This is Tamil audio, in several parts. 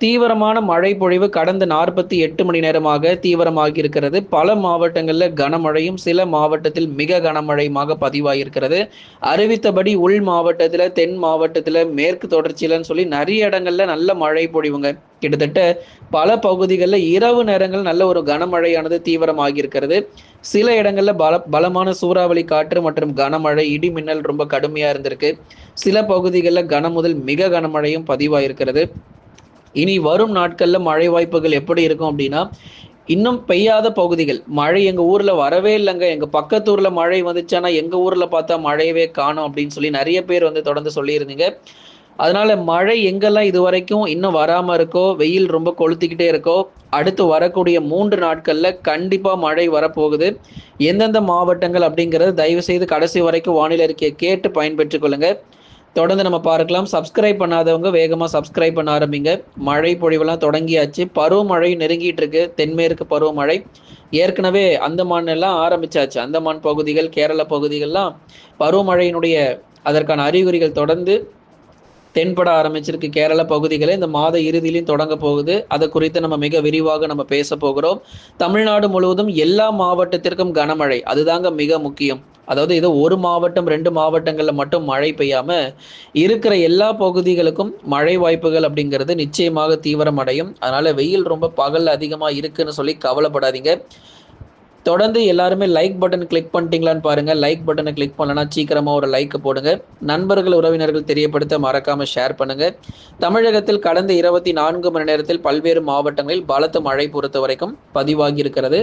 தீவிரமான மழை பொழிவு கடந்த நாற்பத்தி எட்டு மணி நேரமாக தீவிரமாகி இருக்கிறது பல மாவட்டங்களில் கனமழையும் சில மாவட்டத்தில் மிக கனமழையுமாக பதிவாகியிருக்கிறது அறிவித்தபடி உள் மாவட்டத்தில் தென் மாவட்டத்தில் மேற்கு தொடர்ச்சியிலன்னு சொல்லி நிறைய இடங்கள்ல நல்ல மழை பொழிவுங்க கிட்டத்தட்ட பல பகுதிகளில் இரவு நேரங்கள் நல்ல ஒரு கனமழையானது தீவிரமாகி இருக்கிறது சில இடங்களில் பல பலமான சூறாவளி காற்று மற்றும் கனமழை இடி மின்னல் ரொம்ப கடுமையாக இருந்திருக்கு. சில பகுதிகளில் கன முதல் மிக கனமழையும் பதிவாயிருக்கிறது. இனி வரும் நாட்கள்ல மழை வாய்ப்புகள் எப்படி இருக்கும் அப்படின்னா இன்னும் பெய்யாத பகுதிகள். மழை எங்க ஊர்ல வரவே இல்லைங்க. எங்க பக்கத்து ஊரில் மழை வந்துச்சுன்னா எங்க ஊர்ல பார்த்தா மழையவே காணும் அப்படின்னு சொல்லி நிறைய பேர் வந்து தொடர்ந்து சொல்லியிருந்தீங்க. அதனால மழை எங்கெல்லாம் இது வரைக்கும் இன்னும் வராம இருக்கோ வெயில் ரொம்ப கொளுத்திக்கிட்டே இருக்கோ அடுத்து வரக்கூடிய மூன்று நாட்கள்ல கண்டிப்பா மழை வரப்போகுது. எந்தெந்த மாவட்டங்கள் அப்படிங்கிறது தயவு செய்து கடைசி வரைக்கும் வானிலை அறிக்கையை கேட்டு பயன்பெற்றுக் கொள்ளுங்க. தொடர்ந்து நம்ம பார்க்கலாம். சப்ஸ்கிரைப் பண்ணாதவங்க வேகமாக சப்ஸ்கிரைப் பண்ண ஆரம்பிங்க. மழை பொழிவெல்லாம் தொடங்கியாச்சு. பருவமழை நெருங்கிட்டு இருக்கு. தென்மேற்கு பருவமழை. ஏற்கனவே அந்தமான் எல்லாம் ஆரம்பிச்சாச்சு. அந்தமான் பகுதிகள் கேரள பகுதிகள்லாம் பருவமழையினுடைய அதற்கான அறிகுறிகள் தொடர்ந்து தென்பட ஆரம்பிச்சிருக்கு. கேரள பகுதிகளை இந்த மாத இறுதியிலையும் தொடங்க போகுது. அதை குறித்து நம்ம மிக விரிவாக நம்ம பேச போகிறோம். தமிழ்நாடு முழுவதும் எல்லா மாவட்டத்திற்கும் கனமழை. அதுதாங்க மிக முக்கியம். அதாவது இது ஒரு மாவட்டம் ரெண்டு மாவட்டங்களில் மட்டும் மழை பெய்யாம இருக்கிற எல்லா பகுதிகளுக்கும் மழை வாய்ப்புகள் அப்படிங்கிறது நிச்சயமாக தீவிரமடையும். அதனால வெயில் ரொம்ப பகல் அதிகமாக இருக்குன்னு சொல்லி கவலைப்படாதீங்க. தொடர்ந்து எல்லாருமே லைக் பட்டன் கிளிக் பண்ணிட்டீங்களான்னு பாருங்க. லைக் பட்டனை கிளிக் பண்ணலன்னா சீக்கிரமா ஒரு லைக் போடுங்க. நண்பர்கள் உறவினர்கள் தெரியப்படுத்த மறக்காம ஷேர் பண்ணுங்க. தமிழகத்தில் கடந்த இருபத்தி நான்கு மணி நேரத்தில் பல்வேறு மாவட்டங்களில் பலத்த மழை பொறுத்த வரைக்கும் பதிவாகி இருக்கிறது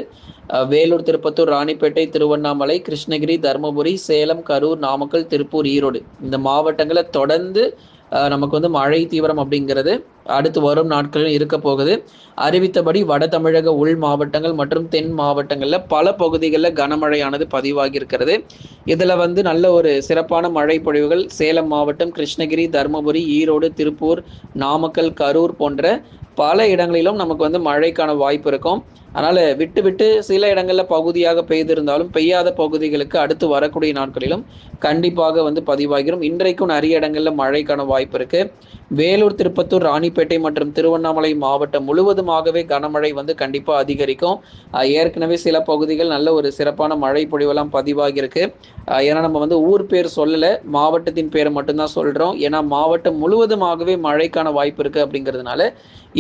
வேலூர் திருப்பத்தூர் ராணிப்பேட்டை திருவண்ணாமலை கிருஷ்ணகிரி தருமபுரி சேலம் கரூர் நாமக்கல் திருப்பூர் ஈரோடு. இந்த மாவட்டங்களை தொடர்ந்து நமக்கு வந்து மழை தீவிரம் அப்படிங்கிறது அடுத்து வரும் நாட்களில் இருக்க போகுது. அறிவித்தபடி வட தமிழக உள் மாவட்டங்கள் மற்றும் தென் மாவட்டங்களில் பல பகுதிகளில் கனமழையானது பதிவாகி இருக்கிறது இதில் வந்து நல்ல ஒரு சிறப்பான மழை பொழிவுகள் சேலம் மாவட்டம் கிருஷ்ணகிரி தருமபுரி ஈரோடு திருப்பூர் நாமக்கல் கரூர் போன்ற பல இடங்களிலும் நமக்கு வந்து மழைக்கான வாய்ப்பு இருக்கும். அதனால் விட்டு விட்டு சில இடங்களில் பகுதியாக பெய்திருந்தாலும் பெய்யாத பகுதிகளுக்கு அடுத்து வரக்கூடிய நாட்களிலும் கண்டிப்பாக வந்து பதிவாகிரும். இன்றைக்கும் நிறைய இடங்களில் மழைக்கான வாய்ப்பு இருக்குது வேலூர் திருப்பத்தூர் ராணிப்பேட்டை மற்றும் திருவண்ணாமலை மாவட்டம் முழுவதுமாகவே கனமழை வந்து கண்டிப்பாக அதிகரிக்கும். ஏற்கனவே சில பகுதிகள் நல்ல ஒரு சிறப்பான மழை பொழிவெல்லாம் பதிவாகியிருக்கு. ஏன்னா நம்ம வந்து ஊர் பேர் சொல்லலை மாவட்டத்தின் பேரை மட்டும்தான் சொல்கிறோம் ஏன்னா மாவட்டம் முழுவதுமாகவே மழைக்கான வாய்ப்பு இருக்குது அப்படிங்கிறதுனால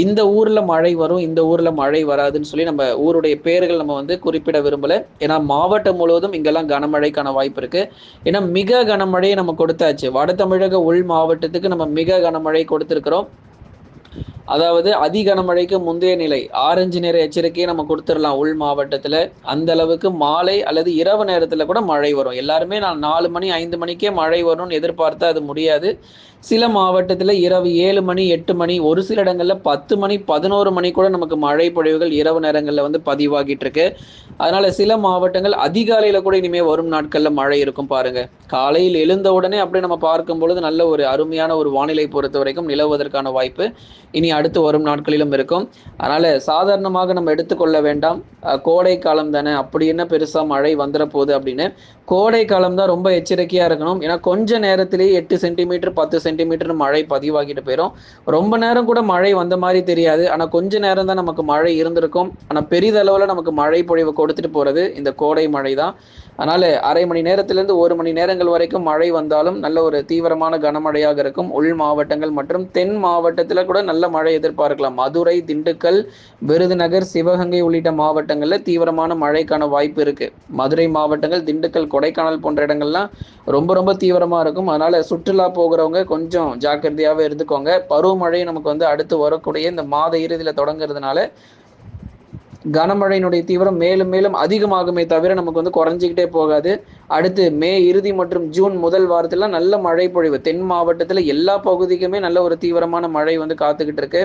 இந்த ஊரில் மழை வரும் இந்த ஊரில் மழை வராதுன்னு சொல்லி நம்ம ஊருடைய பேர்கள் நம்ம வந்து குறிப்பிட விரும்பலை. ஏன்னா மாவட்டம் முழுவதும் இங்கெல்லாம் கனமழைக்கான வாய்ப்பு இருக்குது ஏன்னா மிக கனமழையை நம்ம கொடுத்தாச்சு. வட தமிழக உள் மாவட்டத்துக்கு நம்ம மிக கனமழை கொடுத்திருக்கிறோம். அதாவது அதி கனமழைக்கு முந்தைய நிலை ஆரஞ்சு நிற எச்சரிக்கையை நம்ம கொடுத்துடலாம் உள் மாவட்டத்தில். அந்த அளவுக்கு மாலை அல்லது இரவு நேரத்தில் கூட மழை வரும். எல்லாருமே நான் நாலு மணி ஐந்து மணிக்கே மழை வரும்னு எதிர்பார்த்தா அது முடியாது. சில மாவட்டத்தில் இரவு ஏழு மணி எட்டு மணி ஒரு சில இடங்களில் பத்து மணி பதினோரு மணி கூட நமக்கு மழை பொழிவுகள் இரவு நேரங்களில் வந்து பதிவாகிட்டு இருக்கு. அதனால சில மாவட்டங்கள் அதிகாலையில கூட இனிமேல் வரும் நாட்களில் மழை இருக்கும் பாருங்க. காலையில் எழுந்த உடனே அப்படி நம்ம பார்க்கும் பொழுது நல்ல ஒரு அருமையான ஒரு வானிலை பொறுத்த வரைக்கும் நிலவுவதற்கான வாய்ப்பு இனி அடுத்து வரும் நாட்களிலும் இருக்கும். அதனால சாதாரணமாக நம்ம எடுத்துக்கொள்ள வேண்டாம். கோடை காலம் தானே அப்படி என்ன பெருசா மழை வந்துட போகுது அப்படின்னு கோடை காலம் தான் ரொம்ப எச்சரிக்கையாக இருக்கணும். ஏன்னா கொஞ்ச நேரத்திலேயே எட்டு சென்டிமீட்டர் பத்து சென்டிமீட்டர் மழை பதிவாகிட்டு போயிடும் ரொம்ப நேரம் கூட மழை வந்த மாதிரி தெரியாது. ஆனால் கொஞ்ச நேரம் தான் நமக்கு மழை இருந்திருக்கும். ஆனால் பெரிதளவில் நமக்கு மழை பொழிவு கொடுத்துட்டு போகிறது இந்த கோடை மழை தான். அதனால அரை மணி நேரத்திலிருந்து ஒரு மணி நேரங்கள் வரைக்கும் மழை வந்தாலும் நல்ல ஒரு தீவிரமான கனமழையாக இருக்கும். உள் மாவட்டங்கள் மற்றும் தென் மாவட்டத்தில் கூட நல்ல மழை எதிர்பார்க்கலாம். மதுரை திண்டுக்கல் விருதுநகர் சிவகங்கை உள்ளிட்ட மாவட்டங்களில் தீவிரமான மழைக்கான வாய்ப்பு இருக்கு. மதுரை மாவட்டங்கள் திண்டுக்கல் கொடைக்கானல் போன்ற இடங்கள்லாம் ரொம்ப ரொம்ப தீவிரமாக இருக்கும். அதனால சுற்றுலா போகிறவங்க கொஞ்சம் ஜாக்கிரதையாகவே இருந்துக்கோங்க. பருவமழை நமக்கு வந்து அடுத்து வரக்கூடிய இந்த மாத இறுதியில் தொடங்குறதுனால கனமழையினுடைய தீவிரம் மேலும் மேலும் அதிகமாகுமே தவிர நமக்கு வந்து குறைஞ்சிக்கிட்டே போகாது. அடுத்து மே இறுதி மற்றும் ஜூன் முதல் வாரத்துல நல்ல மழை பொழிவு தென் மாவட்டத்தில் எல்லா பகுதிக்குமே நல்ல ஒரு தீவிரமான மழை வந்து காத்துக்கிட்டு இருக்கு.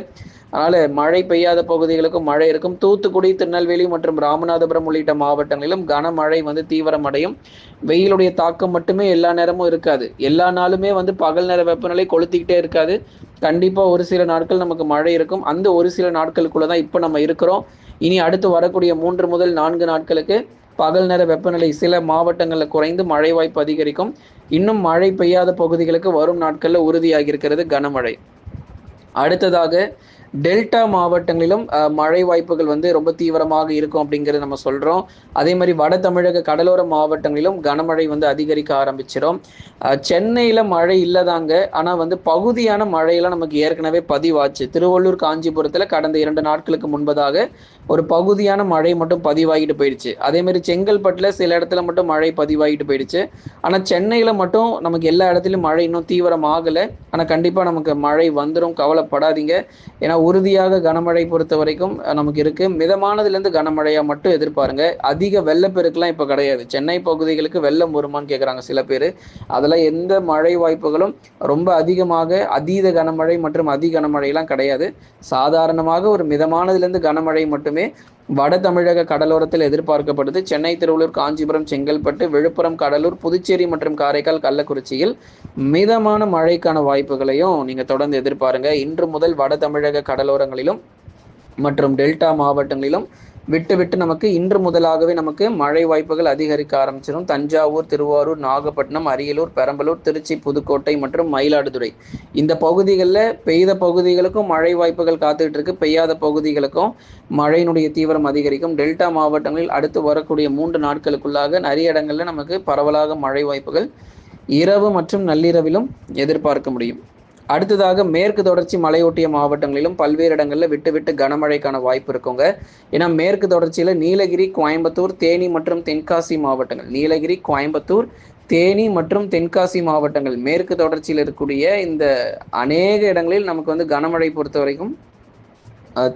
அதனால மழை பெய்யாத பகுதிகளுக்கும் மழை இருக்கும். தூத்துக்குடி திருநெல்வேலி மற்றும் ராமநாதபுரம் உள்ளிட்ட மாவட்டங்களிலும் கனமழை வந்து தீவிரமடையும். வெயிலுடைய தாக்கம் மட்டுமே எல்லா நேரமும் இருக்காது. எல்லா நாளுமே வந்து பகல் நேர வெப்பநிலை கொளுத்திக்கிட்டே இருக்காது. கண்டிப்பாக ஒரு சில நாட்கள் நமக்கு மழை இருக்கும். அந்த ஒரு சில நாட்களுக்குள்ள தான் இப்போ நம்ம இருக்கிறோம். இனி அடுத்து வரக்கூடிய மூன்று முதல் நான்கு நாட்களுக்கு பகல் நேர வெப்பநிலை சில மாவட்டங்களில் குறைந்து மழை வாய்ப்பு அதிகரிக்கும். இன்னும் மழை பெய்யாத பகுதிகளுக்கு வரும் நாட்களில் உறுதியாகி இருக்கிறது கனமழை. அடுத்ததாக டெல்டா மாவட்டங்களிலும் மழை வாய்ப்புகள் வந்து ரொம்ப தீவிரமாக இருக்கும் அப்படிங்கிறது நம்ம சொல்கிறோம் அதே மாதிரி வட தமிழக கடலோர மாவட்டங்களிலும் கனமழை வந்து அதிகரிக்க ஆரம்பிச்சிடும் சென்னையில் மழை இல்லைதாங்க. ஆனால் வந்து பகுதியான மழையெல்லாம் நமக்கு ஏற்கனவே பதிவாச்சு. திருவள்ளூர் காஞ்சிபுரத்தில் கடந்த இரண்டு நாட்களுக்கு முன்பதாக ஒரு பகுதியான மழை மட்டும் பதிவாகிட்டு போயிடுச்சு. அதே மாதிரி செங்கல்பட்டில் சில இடத்துல மட்டும் மழை பதிவாகிட்டு போயிடுச்சு. ஆனால் சென்னையில் மட்டும் நமக்கு எல்லா இடத்துலையும் மழை இன்னும் தீவிரமாகலை. ஆனால் கண்டிப்பாக நமக்கு மழை வந்துடும் கவலைப்படாதீங்க. ஏன்னா உறுதியாக கனமழை பொறுத்த வரைக்கும் நமக்கு இருக்குது மிதமானதுலேருந்து கனமழையாக மட்டும் எதிர்பாருங்க. அதிக வெள்ளப்பெருக்கெல்லாம் இப்போ கிடையாது. சென்னை பகுதிகளுக்கு வெள்ளம் வருமானு கேட்குறாங்க சில பேர். அதில் எந்த மழை வாய்ப்புகளும் ரொம்ப அதிகமாக அதீத கனமழை மற்றும் அதி கனமழையெல்லாம் கிடையாது. சாதாரணமாக ஒரு மிதமானதுலேருந்து கனமழை மட்டுமே வட தமிழக கடலோரத்தில் எதிர்பார்க்கப்படுது. சென்னை திருவள்ளூர் காஞ்சிபுரம் செங்கல்பட்டு விழுப்புரம் கடலூர் புதுச்சேரி மற்றும் காரைக்கால் கள்ளக்குறிச்சியில் மிதமான மழைக்கான வாய்ப்புகளையும் நீங்கள் தொடர்ந்து எதிர்பாருங்க. இன்று முதல் வட தமிழக கடலோரங்களிலும் மற்றும் டெல்டா மாவட்டங்களிலும் விட்டு விட்டு நமக்கு இன்று முதலாகவே நமக்கு மழை வாய்ப்புகள் அதிகரிக்க ஆரம்பிச்சிடும் தஞ்சாவூர் திருவாரூர் நாகப்பட்டினம் அரியலூர் பெரம்பலூர் திருச்சி புதுக்கோட்டை மற்றும் மயிலாடுதுறை. இந்த பகுதிகளில் பெய்த பகுதிகளுக்கும் மழை வாய்ப்புகள் காத்துக்கிட்டு இருக்கு பெய்யாத பகுதிகளுக்கும் மழையினுடைய தீவிரம் அதிகரிக்கும். டெல்டா மாவட்டங்களில் அடுத்து வரக்கூடிய மூன்று நாட்களுக்குள்ளாக நிறைய இடங்களில் நமக்கு பரவலாக மழை வாய்ப்புகள் இரவு மற்றும் நள்ளிரவிலும் எதிர்பார்க்க முடியும். அடுத்ததாக மேற்கு தொடர்ச்சி மலையொட்டிய மாவட்டங்களிலும் பல்வேறு இடங்களில் விட்டு விட்டு கனமழைக்கான வாய்ப்பு இருக்குங்க. ஏன்னா மேற்கு தொடர்ச்சியில் நீலகிரி கோயம்புத்தூர் தேனி மற்றும் தென்காசி மாவட்டங்கள். நீலகிரி கோயம்புத்தூர் தேனி மற்றும் தென்காசி மாவட்டங்கள். மேற்கு தொடர்ச்சியில் இருக்கக்கூடிய இந்த அநேக இடங்களில் நமக்கு வந்து கனமழை பொறுத்த வரைக்கும்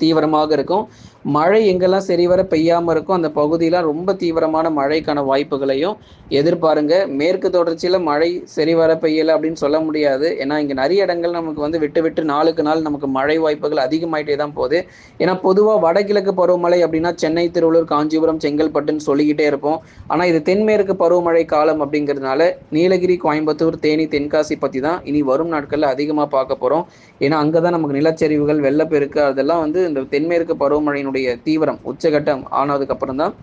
தீவிரமாக இருக்கும். மழை எங்கெல்லாம் சரிவர பெய்யாமல் இருக்கும் அந்த பகுதியெலாம் ரொம்ப தீவிரமான மழைக்கான வாய்ப்புகளையும் எதிர்பாருங்க. மேற்கு தொடர்ச்சியில் மழை சரிவர பெய்யலை அப்படின்னு சொல்ல முடியாது. ஏன்னா இங்கே நிறைய இடங்கள் நமக்கு வந்து விட்டு விட்டு நாளுக்கு நாள் நமக்கு மழை வாய்ப்புகள் அதிகமாயிட்டே தான் போகுது. ஏன்னா பொதுவாக வடகிழக்கு பருவமழை அப்படின்னா சென்னை திருவள்ளூர் காஞ்சிபுரம் செங்கல்பட்டுன்னு சொல்லிக்கிட்டே இருப்போம். ஆனால் இது தென்மேற்கு பருவமழை காலம் அப்படிங்கிறதுனால நீலகிரி கோயம்புத்தூர் தேனி தென்காசி பற்றி தான் இனி வரும் நாட்களில் அதிகமாக பார்க்க போகிறோம் ஏன்னா அங்கே தான் நமக்கு நிலச்சரிவுகள் வெள்ளப்பெருக்கு அதெல்லாம் வந்து இந்த தென்மேற்கு பருவமழையினுடைய தீவிரம் உச்சகட்டம் ஆனதுக்கு அப்புறம் தான்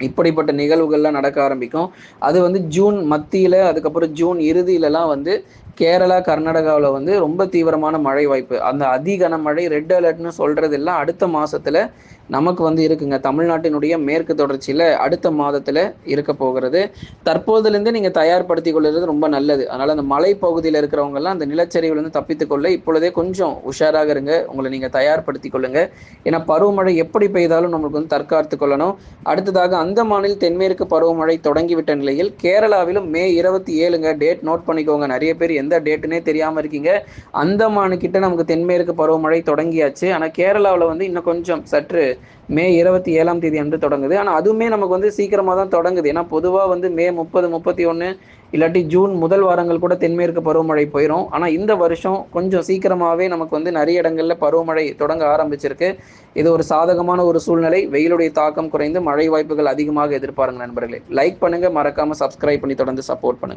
இப்படிப்பட்ட நிகழ்வுகள்லாம் நடக்க ஆரம்பிக்கும். அது வந்து ஜூன் மத்தியில் அதுக்கப்புறம் ஜூன் இறுதியிலலாம் வந்து கேரளா கர்நாடகாவில் வந்து ரொம்ப தீவிரமான மழை வாய்ப்பு. அந்த அதிகன மழை ரெட் அலர்ட்னு சொல்கிறது எல்லாம் அடுத்த மாதத்தில் நமக்கு வந்து இருக்குங்க. தமிழ்நாட்டினுடைய மேற்கு தொடர்ச்சியில் அடுத்த மாதத்தில் இருக்க போகிறது. தற்போதுலேருந்து நீங்கள் தயார்படுத்தி கொள்வது ரொம்ப நல்லது. அதனால் அந்த மலை பகுதியில் இருக்கிறவங்கெல்லாம் அந்த நிலச்சரிவுலேருந்து தப்பித்து கொள்ள இப்பொழுதே கொஞ்சம் உஷாராக இருங்க. உங்களை நீங்கள் தயார்படுத்தி கொள்ளுங்க. ஏன்னா பருவமழை எப்படி பெய்தாலும் நம்மளுக்கு வந்து தற்காத்து கொள்ளணும். அடுத்ததாக அந்தமானில் தென்மேற்கு பருவமழை தொடங்கிவிட்ட நிலையில் கேரளாவிலும் மே இருபத்தி ஏழுங்க டேட் நோட் பண்ணிக்கோங்க. நிறைய பேர் எந்த டேட்டுனே தெரியாமல் இருக்கீங்க. அந்தமானு கிட்ட நமக்கு தென்மேற்கு பருவமழை தொடங்கியாச்சு. ஆனால் கேரளாவில் வந்து இன்னும் கொஞ்சம் சற்று மே இருபத்தி ஏழாம் தேதி அன்று தொடங்குது. ஆனால் அதுவுமே நமக்கு வந்து சீக்கிரமாக தான் தொடங்குது. ஏன்னா பொதுவாக வந்து மே முப்பது முப்பத்தி ஒன்று இல்லாட்டி ஜூன் முதல் வாரங்கள் கூட தென்மேற்கு பருவமழை போயிடும் ஆனால் இந்த வருஷம் கொஞ்சம் சீக்கிரமாகவே நமக்கு வந்து நிறைய இடங்களில் பருவமழை தொடங்க ஆரம்பிச்சிருக்கு. இது ஒரு சாதகமான ஒரு சூழ்நிலை. வெயிலுடைய தாக்கம் குறைந்து மழை வாய்ப்புகள் அதிகமாக எதிர்பாருங்க நண்பர்களே. லைக் பண்ணுங்கள் மறக்காமல் சப்ஸ்கிரைப் பண்ணி தொடர்ந்து சப்போர்ட் பண்ணுங்கள்